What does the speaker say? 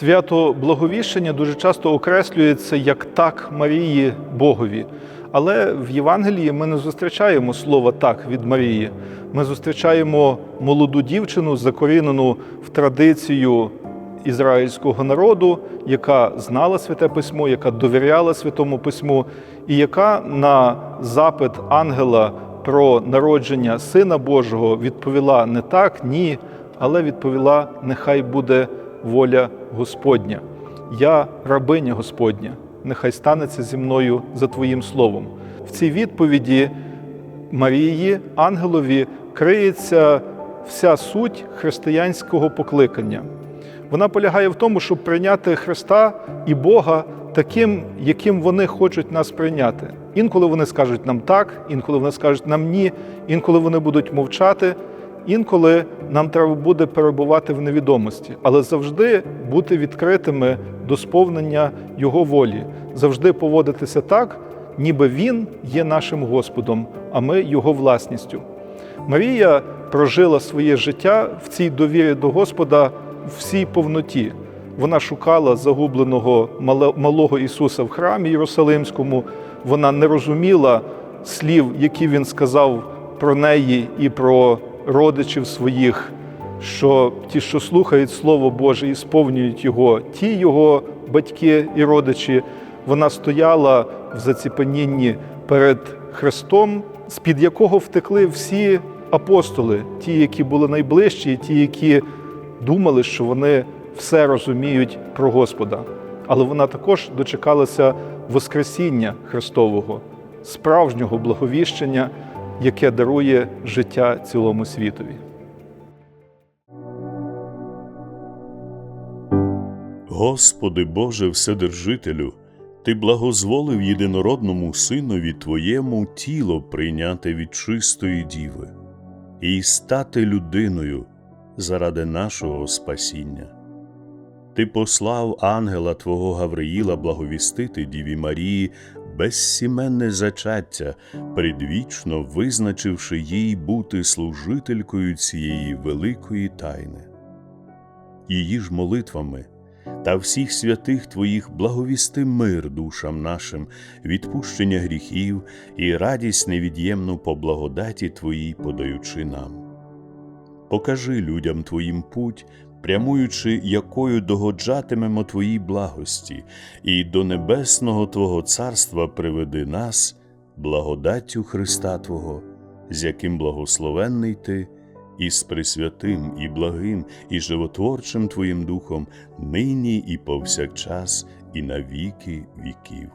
Свято Благовіщення дуже часто окреслюється як так Марії Богові. Але в Євангелії ми не зустрічаємо слова так від Марії. Ми зустрічаємо молоду дівчину, закорінену в традицію ізраїльського народу, яка знала святе письмо, яка довіряла святому письму, і яка на запит ангела про народження Сина Божого відповіла не так, ні, але відповіла: нехай буде воля Господня. Я рабиня Господня, нехай станеться зі мною за Твоїм словом. В цій відповіді Марії, ангелові, криється вся суть християнського покликання. Вона полягає в тому, щоб прийняти Христа і Бога таким, яким вони хочуть нас прийняти. Інколи вони скажуть нам так, інколи вони скажуть нам ні, інколи вони будуть мовчати, інколи нам треба буде перебувати в невідомості, але завжди бути відкритими до сповнення Його волі, завжди поводитися так, ніби Він є нашим Господом, а ми Його власністю. Марія прожила своє життя в цій довірі до Господа в всій повноті. Вона шукала загубленого малого Ісуса в храмі Єрусалимському. Вона не розуміла слів, які він сказав про неї і про родичів своїх, що ті, що слухають Слово Боже і сповнюють його, ті його батьки і родичі, вона стояла в заціпанінні перед Христом, з-під якого втекли всі апостоли, ті, які були найближчі, ті, які думали, що вони все розуміють про Господа. Але вона також дочекалася Воскресіння Христового, справжнього благовіщення, яке дарує життя цілому світові. Господи Боже Вседержителю, Ти благозволив єдинородному Синові Твоєму тіло прийняти від чистої діви і стати людиною заради нашого спасіння. Ти послав ангела Твого Гавриїла благовістити Діві Марії безсіменне зачаття, предвічно визначивши їй бути служителькою цієї великої тайни. Її ж молитвами та всіх святих Твоїх благовісти мир душам нашим, відпущення гріхів і радість невід'ємну по благодаті Твоїй подаючи нам. Покажи людям Твоїм путь, прямуючи, якою догоджатимемо Твоїй благості, і до небесного Твого царства приведи нас, благодаттю Христа Твого, з яким благословенний Ти, і з пресвятим, і благим, і животворчим Твоїм Духом, нині і повсякчас, і на віки віків.